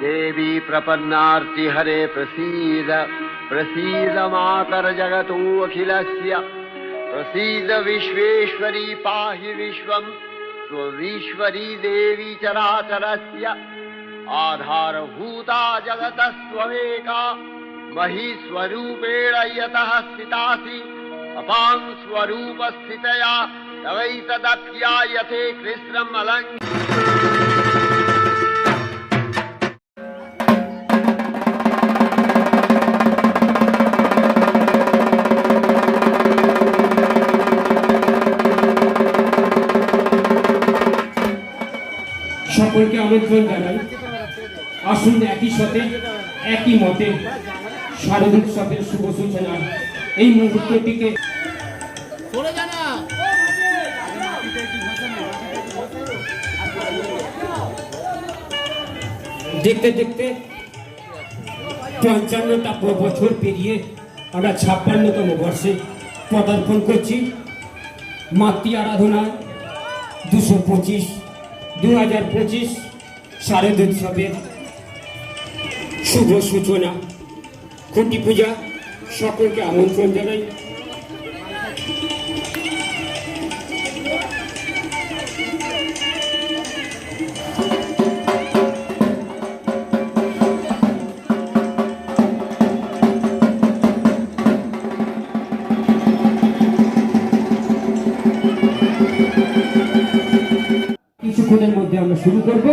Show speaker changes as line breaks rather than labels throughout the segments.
देवी प्रपन्नार्ति हरे प्रसीद प्रसीद मातर प्रसीद विश्वेश्वरी पाहि विश्वम् स्ववीश्वरी देवी चराचरस्य आधारभूता जगतस्त्वमेका महीस्वरूपेण यतः स्थितासि अपां स्वरूपस्थितया तवैतदप्यायते कृष्णम्
আমন্ত্রণ জানাই আসুন একই সাথে একই মতে শারদোৎসবের শুভ সূচনা। এই মুহূর্তটিকে দেখতে দেখতে পঞ্চান্নটা বছর পেরিয়ে আমরা ছাপ্পান্নতম বর্ষে পদার্পণ করছি। মাতৃ আরাধনায় দুশো পঁচিশ দু হাজার পঁচিশ শারদ উৎসবের শুভ সূচনা। খুঁটি পূজা সকলকে আমন্ত্রণ জানাই। কিছুক্ষণের মধ্যে আমরা শুরু করব।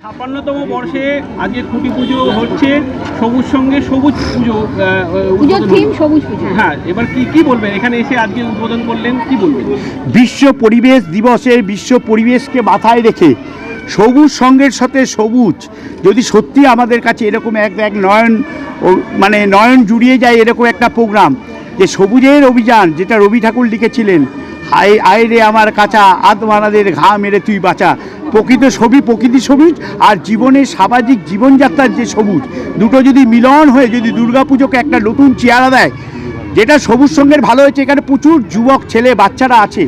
ছাপ্পান্নতম বর্ষে আজকে খুঁটি পুজো হচ্ছে সবুজ সঙ্গে সবুজ পুজো
পুজোর থিম সবুজ পুজো
হ্যাঁ। এবার কি কি বলবেন? এখানে এসে আজকে উদ্বোধন করলেন কি বলবেন?
বিশ্ব পরিবেশ দিবসের বিশ্ব পরিবেশকে মাথায় রেখে সবুজ সঙ্গের সাথে সবুজ যদি সত্যি আমাদের কাছে এরকম এক এক নয়ন মানে নয়ন জুড়িয়ে যায় এরকম একটা প্রোগ্রাম যে সবুজের অভিযান, যেটা রবি ঠাকুর লিখেছিলেন হাই আয় রে আমার কাঁচা আত্মানাদের ঘা মেরে তুই বাঁচা। প্রকৃত ছবি, প্রকৃতি সবুজ আর জীবনের সামাজিক জীবনযাত্রার যে সবুজ, দুটো যদি মিলন হয়ে যদি দুর্গাপুজোকে একটা নতুন চেহারা দেয়, যেটা সবুজ সঙ্গের ভালো হয়েছে, এখানে প্রচুর যুবক, ছেলে, বাচ্চারা আছে।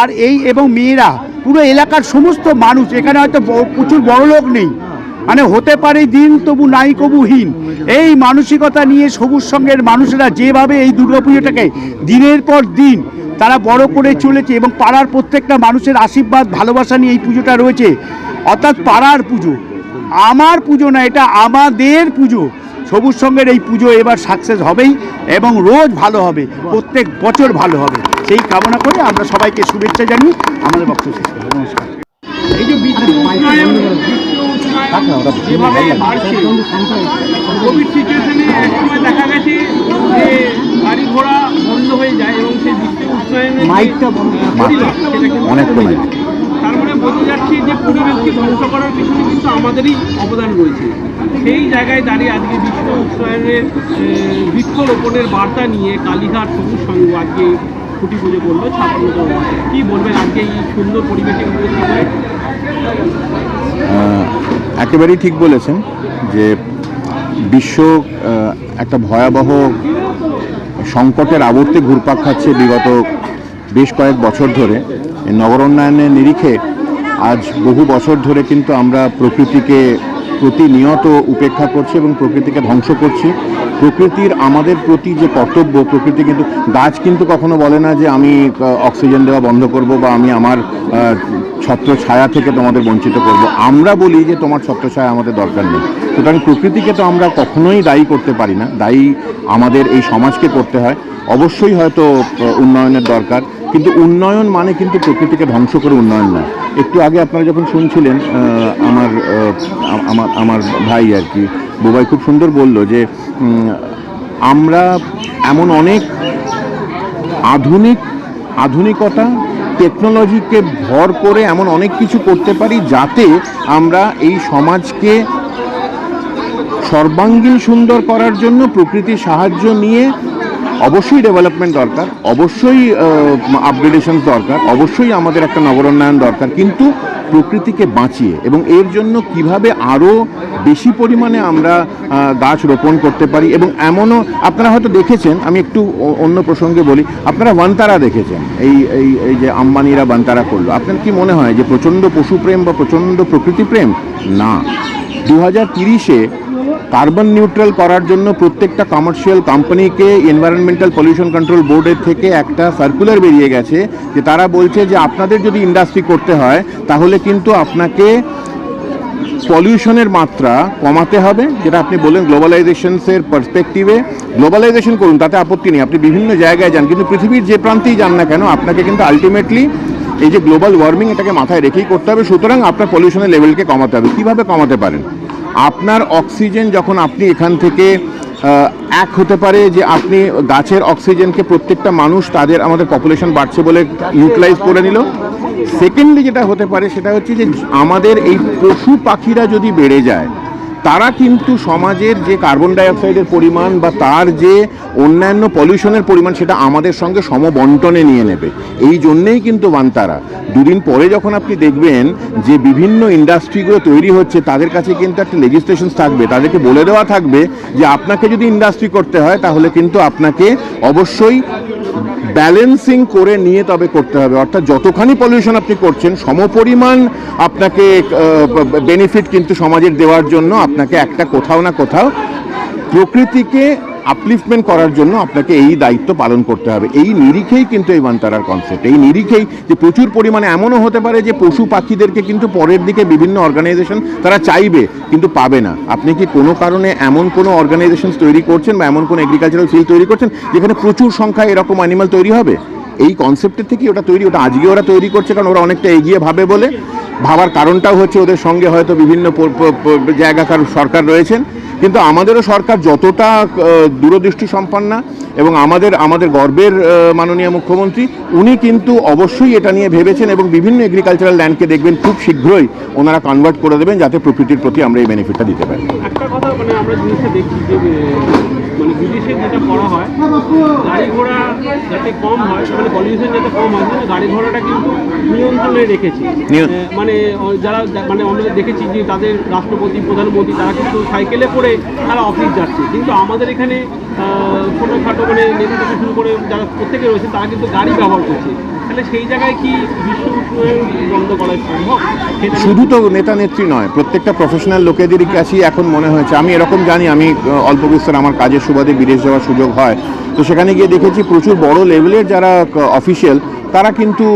আর এই এবং মেয়েরা, পুরো এলাকার সমস্ত মানুষ, এখানে হয়তো প্রচুর বড় লোক নেই। মানে হতে পারে দিন তবু নাই কবুহীন এই মানসিকতা নিয়ে সবুজ সঙ্গের মানুষেরা যেভাবে এই দুর্গাপুজোটাকে দিনের পর দিন তারা বড় করে চলেছে এবং পাড়ার প্রত্যেকটা মানুষের আশীর্বাদ ভালোবাসা নিয়ে এই পুজোটা রয়েছে। অর্থাৎ পাড়ার পুজো। আমার পুজো না এটা আমাদের পুজো। সবুজ সঙ্গের এই পুজো এবার সাকসেস হবেই এবং রোজ ভালো হবে। প্রত্যেক বছর ভালো হবে। সেই কামনা করে আমরা সবাইকে শুভেচ্ছা জানিয়ে আমাদের বক্তব্য শেষ করব নমস্কার।
যেভাবে বাড়ছে কোভিড সিচুয়েশনে দেখা গেছে যে গাড়ি ঘোড়া বন্ধ হয়ে যায়। এবং সেই বিশ্ব উষ্ণায়নের মাইকটা পরিবেশ কিন্তু
অনেক
কমে
কমে
যায়। তার মানে বোঝা যাচ্ছে যে পরিবেশকে ধ্বংস করার পিছনে কিন্তু আমাদেরই অবদান রয়েছে। সেই জায়গায় দাঁড়িয়ে আজকে বিশ্ব উষ্ণায়নের বৃক্ষরোপণের বার্তা নিয়ে কালীঘাট সবুজ সংঘ আজকে খুঁটি পুজো করল বর্ষে। কি বলবেন আজকে এই সুন্দর পরিবেশে উপস্থিত
একেবারেই ঠিক বলেছেন যে বিশ্ব একটা ভয়াবহ সংকটের আবর্তে ঘুরপাক খাচ্ছে বিগত বেশ কয়েক বছর ধরে। নগর উন্নয়নের নিরিখে আজ বহু বছর ধরে কিন্তু আমরা প্রকৃতিকে প্রতিনিয়ত উপেক্ষা করছি এবং প্রকৃতিকে ধ্বংস করছি। প্রকৃতির আমাদের প্রতি যে কর্তব্য, প্রকৃতি কিন্তু, গাছ কিন্তু কখনো বলে না যে আমি অক্সিজেন দেওয়া বন্ধ করব বা আমি আমার ছত্র ছায়া থেকে তোমাদের বঞ্চিত করব। আমরা বলি যে তোমার ছত্র ছায়া আমাদের দরকার নেই। সুতরাং প্রকৃতিকে তো আমরা কখনোই দায়ী করতে পারি না। দায়ী আমাদের এই সমাজকে করতে হয়। অবশ্যই হয়তো উন্নয়নের দরকার। কিন্তু উন্নয়ন মানে কিন্তু প্রকৃতিকে ধ্বংস করে উন্নয়ন নয় একটু আগে আপনারা যখন শুনছিলেন আমার আমার আমার ভাই আর কি, বুবাই খুব সুন্দর বলল যে আমরা এমন অনেক আধুনিক, আধুনিকতা, টেকনোলজিকে ভর করে এমন অনেক কিছু করতে পারি যাতে আমরা এই সমাজকে সর্বাঙ্গীন সুন্দর করার জন্য প্রকৃতির সাহায্য নিয়ে অবশ্যই ডেভেলপমেন্ট দরকার, অবশ্যই আপগ্রেডেশন দরকার, অবশ্যই আমাদের একটা নগরোন্নয়ন দরকার, কিন্তু প্রকৃতিকে বাঁচিয়ে এবং এর জন্য কীভাবে আরও বেশি পরিমাণে আমরা গাছ রোপণ করতে পারি এবং এমনও আপনারা হয়তো দেখেছেন, আমি একটু অন্য প্রসঙ্গে বলি, আপনারা বান্তারা দেখেছেন, এই এই এই যে আম্বানিরা বান্তারা করল, আপনার কি মনে হয় যে প্রচণ্ড পশুপ্রেম বা প্রচণ্ড প্রকৃতিপ্রেম? না। দু হাজার তিরিশে কার্বন নিউট্রাল করার জন্য প্রত্যেকটা কমার্শিয়াল কোম্পানিকে এনভায়রনমেন্টাল পলিউশন কন্ট্রোল বোর্ডের থেকে একটা সার্কুলার বেরিয়ে গেছে, যে তারা বলছে যে আপনাদের যদি ইন্ডাস্ট্রি করতে হয়, তাহলে কিন্তু আপনাকে পলিউশনের মাত্রা কমাতে হবে, যেটা আপনি বললেন গ্লোবালাইজেশনসের পার্সপেক্টিভে গ্লোবালাইজেশন করুন, তাতে আপত্তি নেই, আপনি বিভিন্ন জায়গায় যান, কিন্তু পৃথিবীর যে প্রান্তেই যান না কেন, আপনাকে কিন্তু আলটিমেটলি এই যে গ্লোবাল ওয়ার্মিং এটাকে মাথায় রেখেই করতে হবে, সুতরাং আপনার পলিউশনের লেভেলকে কমাতে হবে। কীভাবে কমাতে পারেন? আপনার অক্সিজেন যখন আপনি এখান থেকে এক হতে পারে যে আপনি গাছের অক্সিজেনকে প্রত্যেকটা মানুষ তাদের, আমাদের পপুলেশন বাড়ছে বলে ইউটিলাইজ করে নিল। সেকেন্ডলি যেটা হতে পারে সেটা হচ্ছে যে আমাদের এই পশু পাখিরা যদি বেড়ে যায় তারা কিন্তু সমাজের যে কার্বন ডাইঅক্সাইডের পরিমাণ বা তার যে অন্যান্য পলিউশনের পরিমাণ, সেটা আমাদের সঙ্গে সমবন্টনে নিয়ে নেবে। এই জন্যেই কিন্তু বান্তারা। দুদিন পরে যখন আপনি দেখবেন যে বিভিন্ন ইন্ডাস্ট্রিগুলো তৈরি হচ্ছে, তাদের কাছে কিন্তু একটা লেজিসলেশন থাকবে। তাদেরকে বলে দেওয়া থাকবে যে, আপনাকে যদি ইন্ডাস্ট্রি করতে হয়, তাহলে কিন্তু আপনাকে অবশ্যই ব্যালেন্সিং করে নিয়ে তবে করতে হবে। অর্থাৎ যতখানি পলিউশন আপনি করছেন, সমপরিমাণ আপনাকে বেনিফিট কিন্তু সমাজের দেওয়ার জন্য আপনাকে একটা কোথাও না কোথাও প্রকৃতিকে আপলিফমেন্ট করার জন্য আপনাকে এই দায়িত্ব পালন করতে হবে। এই নিরিখেই কিন্তু এই বান্তারার কনসেপ্ট এই নিরিখেই যে প্রচুর পরিমাণে এমনও হতে পারে যে পশু পাখিদেরকে কিন্তু পরের দিকে বিভিন্ন অর্গানাইজেশন তারা চাইবে, কিন্তু পাবে না। আপনি কি কোনো কারণে এমন কোনো অর্গানাইজেশন তৈরি করছেন বা এমন কোনো এগ্রিকালচারাল ফিল্ড তৈরি করছেন যেখানে প্রচুর সংখ্যায় এরকম অ্যানিমাল তৈরি হবে? এই কনসেপ্টের থেকে ওটা তৈরি, ওটা আজকে ওরা তৈরি করছে কারণ ওরা অনেকটা এগিয়ে ভাবে বলে। ভাবার কারণটাও হচ্ছে ওদের সঙ্গে হয়তো বিভিন্ন জায়গাকার সরকার রয়েছেন। কিন্তু আমাদেরও সরকার যতটা দূরদৃষ্টি সম্পন্না এবং আমাদের আমাদের গর্বের মাননীয় মুখ্যমন্ত্রী, উনি কিন্তু অবশ্যই এটা নিয়ে ভেবেছেন এবং বিভিন্ন এগ্রিকালচারাল ল্যান্ডকে দেখবেন খুব শীঘ্রই ওনারা কনভার্ট করে দেবেন যাতে প্রকৃতির প্রতি আমরা এই বেনিফিটটা দিতে পারি।
একটা কথা মানে আমরা জিনিসটা যে মানে বিদেশে যেটা করা হয় গাড়ি ঘোড়া যাতে কম হয় মানে পলিউশন যাতে কম হয় কিন্তু গাড়ি ঘোড়াটা কিন্তু নিয়ন্ত্রণে রেখেছে। মানে যারা মানে আমরা দেখেছি যে তাদের রাষ্ট্রপতি প্রধানমন্ত্রী তারা কিন্তু সাইকেলে করে তারা অফিস যাচ্ছে। কিন্তু আমাদের এখানে ছোটোখাটো মানে নেতা থেকে শুরু করে যারা প্রত্যেকে রয়েছে তারা কিন্তু গাড়ি ব্যবহার করছে। তাহলে সেই জায়গায় কি বিশ্ব বন্ধ করা সম্ভব?
শুধু তো নেতা নেত্রী নয়, প্রত্যেকটা প্রফেশনাল লোকেদেরই কাছেই এখন মনে হয়েছে। আমি এরকম জানি, আমি অল্প বিস্তর আমার কাজের সুবাদে বিদেশ যাওয়ার সুযোগ হয়। তো সেখানে গিয়ে দেখেছি প্রচুর বড় লেভেলের যারা অফিসিয়াল তারা কিন্তু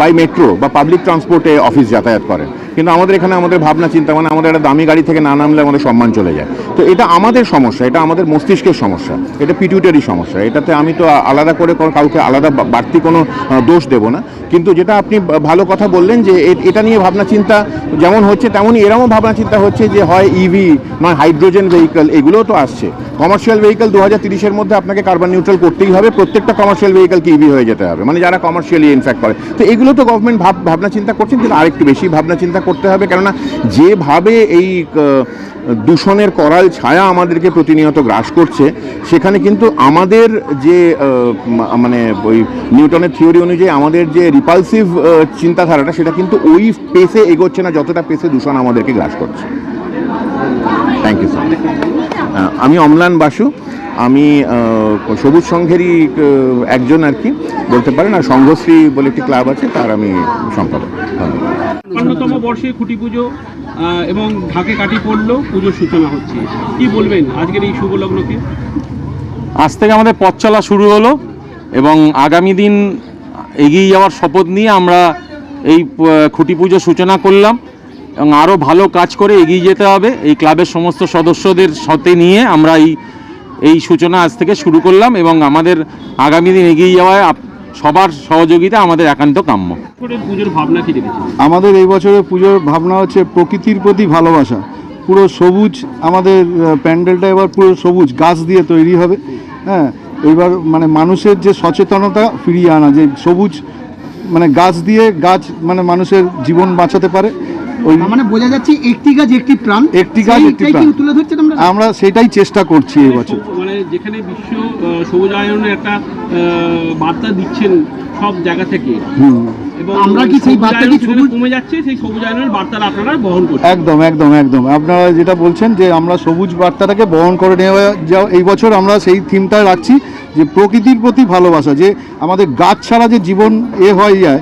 বাই মেট্রো বা পাবলিক ট্রান্সপোর্টে অফিস যাতায়াত করেন। কিন্তু আমাদের এখানে আমাদের ভাবনা, চিন্তা মানে আমাদের একটা দামি গাড়ি থেকে না নামলে আমাদের সম্মান চলে যায়। তো এটা আমাদের সমস্যা, এটা আমাদের মস্তিষ্কের সমস্যা, এটা পিটিউটারি সমস্যা। এটাতে আমি তো আলাদা করে কাউকে আলাদা বাড়তি কোনো দোষ দেব না। কিন্তু যেটা আপনি ভালো কথা বললেন যে এটা নিয়ে ভাবনা, চিন্তা যেমন হচ্ছে, তেমনই এরকমও ভাবনা, চিন্তা হচ্ছে যে হয় ইভি নয় হাইড্রোজেন ভেহিকল এগুলোও তো আসছে। কমার্শিয়াল ভেহিকল দু হাজার তিরিশের মধ্যে আপনাকে কার্বন নিউট্রাল করতেই হবে। প্রত্যেকটা কমার্শিয়াল ভেহিকলকে ইভি হয়ে যেতে হবে। মানে যারা কমার্শিয়ালি ইনফ্যাক্ট করে। তো এগুলো তো গভর্নমেন্ট ভাব ভাবনা চিন্তা করছেন, কিন্তু আরেকটু বেশি ভাবনা চিন্তা করতে হবে। কেননা যেভাবে এই দূষণের করাল ছায়া আমাদেরকে প্রতিনিয়ত গ্রাস করছে, সেখানে কিন্তু আমাদের যে মানে ওই নিউটনের থিওরি অনুযায়ী আমাদের যে রিপালসিভ চিন্তাধারাটা, সেটা কিন্তু ওই পেসে এগোচ্ছে না, যতটা পেসে দূষণ আমাদেরকে গ্রাস করছে। থ্যাংক ইউ স্যার আমি অম্লান বাসু। আমি সবুজ সংঘেরই একজন আর কি বলতে পারেন। আর সংঘশ্রী বলে একটি ক্লাব আছে তার আমি সম্পাদক।
অন্যতম বর্ষে খুঁটি পুজো এবং ঢাকে কাঠি পড়ল পুজোর সূচনা হচ্ছে। কি বলবেন আজকের এই শুভ লগ্নকে
আজ থেকে আমাদের পথ চলা শুরু হলো এবং আগামী দিন এগিয়ে যাওয়ার শপথ নিয়ে আমরা এই খুঁটি পুজো সূচনা করলাম। এবং আরও ভালো কাজ করে এগিয়ে যেতে হবে। এই ক্লাবের সমস্ত সদস্যদের সাথে নিয়ে আমরা এই এই সূচনা আজ থেকে শুরু করলাম এবং আমাদের আগামী দিন এগিয়ে যাওয়ায় সবার সহযোগিতা আমাদের একান্ত কাম্য।
পুজোর ভাবনা কি
আমাদের এই বছরের পুজোর ভাবনা হচ্ছে প্রকৃতির প্রতি ভালোবাসা। পুরো সবুজ আমাদের প্যান্ডেলটা এবার পুরো সবুজ গাছ দিয়ে তৈরি হবে। হ্যাঁ এবার মানে মানুষের যে সচেতনতা ফিরিয়ে আনা যে সবুজ মানে গাছ দিয়ে গাছ মানে মানুষের জীবন বাঁচাতে পারে। ওই
মানে বোঝা যাচ্ছে একটি গাছ একটি প্রাণ।
একটি গাছ একটি প্রাণ।
তুলে ধরছেন আমরা
আমরা সেটাই চেষ্টা করছি এবছর
মানে যেখানে বিশ্ব সবুজায়নের একটা বার্তা দিচ্ছেন সব জায়গা থেকে।
আমরা কি সেই বার্তা কি
সবুজায়ন
সবুজ-
কমে যাচ্ছে সেই সবুজায়নের বার্তাটা আপনারা বহন করছেন।
একদম একদম একদম। আপনারা যেটা বলছেন যে আমরা সবুজ বার্তাটাকে বহন করে নেওয়া যাও এই বছর আমরা সেই থিমটা রাখছি যে প্রকৃতির প্রতি ভালোবাসা যে আমাদের গাছ ছাড়া যে জীবন এ হয়ে যায়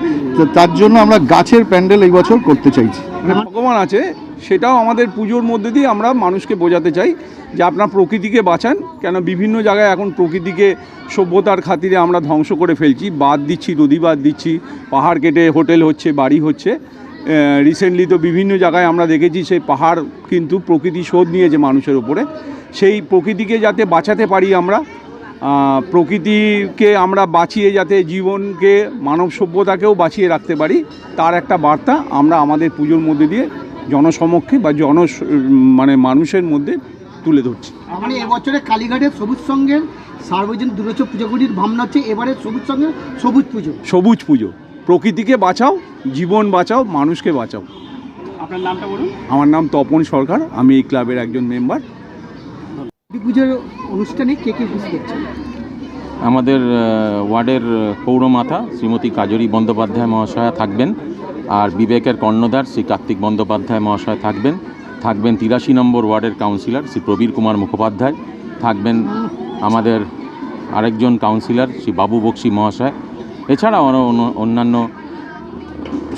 তার জন্য আমরা গাছের প্যান্ডেল এই বছর করতে চাইছি।
ভগবান আছে, সেটাও আমাদের পুজোর মধ্যে দিয়ে আমরা মানুষকে বোঝাতে চাই যে আপনার প্রকৃতিকে বাঁচান, কেন বিভিন্ন জায়গায় এখন প্রকৃতিকে সভ্যতার খাতিরে আমরা ধ্বংস করে ফেলছি। বাদ দিচ্ছি, নদী বাদ দিচ্ছি, পাহাড় কেটে হোটেল হচ্ছে, বাড়ি হচ্ছে। রিসেন্টলি তো বিভিন্ন জায়গায় আমরা দেখেছি সেই পাহাড় কিন্তু প্রকৃতি শোধ নিয়েছে মানুষের ওপরে সেই প্রকৃতিকে যাতে বাঁচাতে পারি আমরা প্রকৃতিকে আমরা বাঁচিয়ে যাতে জীবনকে মানব সভ্যতাকেও বাঁচিয়ে রাখতে পারি তার একটা বার্তা আমরা আমাদের পুজোর মধ্যে দিয়ে জনসমক্ষে বা জন মানে মানুষের মধ্যে তুলে ধরছি।
মানে এবছরে কালীঘাটের সবুজ সঙ্গের সার্বজনীন দুর্গোৎসব পুজোগুলির ভাবনা হচ্ছে এবারে সবুজ সঙ্গে সবুজ পুজো।
সবুজ পুজো। প্রকৃতিকে বাঁচাও জীবন বাঁচাও মানুষকে বাঁচাও।
আপনার নামটা বলুন।
আমার নাম তপন সরকার আমি এই ক্লাবের একজন মেম্বার।
পুজোর অনুষ্ঠানে কে কে উপস্থিত
আমাদের ওয়ার্ডের পৌরমাতা শ্রীমতী কাজরি বন্দ্যোপাধ্যায় মহাশয়া থাকবেন আর বিবেকের কর্ণধার শ্রী কার্তিক বন্দ্যোপাধ্যায় মহাশয় থাকবেন। থাকবেন তিরাশি নম্বর ওয়ার্ডের কাউন্সিলর শ্রী প্রবীর কুমার মুখোপাধ্যায়। থাকবেন আমাদের আরেকজন কাউন্সিলর শ্রী বাবু বক্সি মহাশয়। এছাড়াও আরও অন্য- অন্যান্য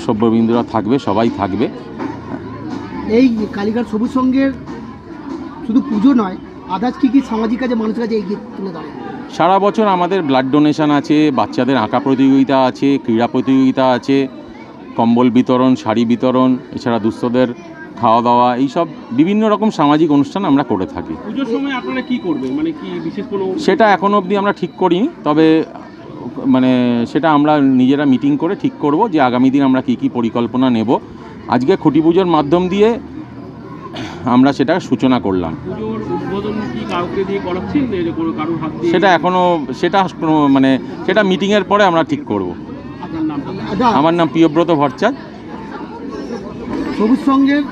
সভ্যবৃন্দরা থাকবে সবাই থাকবে।
এই কালীঘাট সবুজ সঙ্গের শুধু পুজো নয় আদার্স কি কি সামাজিক কাজে মানুষের কাছে এগিয়ে তুলে দাঁড়ায়
সারা বছর আমাদের ব্লাড ডোনেশন আছে বাচ্চাদের আঁকা প্রতিযোগিতা আছে ক্রীড়া প্রতিযোগিতা আছে কম্বল বিতরণ শাড়ি বিতরণ এছাড়া দুস্থদের খাওয়া দাওয়া এইসব বিভিন্ন রকম সামাজিক অনুষ্ঠান আমরা করে থাকি।
পুজোর সময় আপনারা কি করবেন? মানে কি বিশেষ কোনো
সেটা এখনও অবধি আমরা ঠিক করিনি তবে মানে সেটা আমরা নিজেরা মিটিং করে ঠিক করব যে আগামী দিন আমরা কী কী পরিকল্পনা নেব। আজকে খুঁটি পুজোর মাধ্যম দিয়ে আমরা সেটা সূচনা করলাম।
পুজোর উদ্বোধন কি কাউকে দিয়ে করাচ্ছেন? যে কোনো কারোর হাত দিয়ে?
সেটা এখনও সেটা মানে সেটা মিটিংয়ের পরে আমরা ঠিক করব।
আদা
আমার নাম প্রিয়ব্রত ভট্টাচার্য।
সবুজ সঙ্গের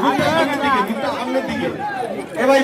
দিকে দিকে এবার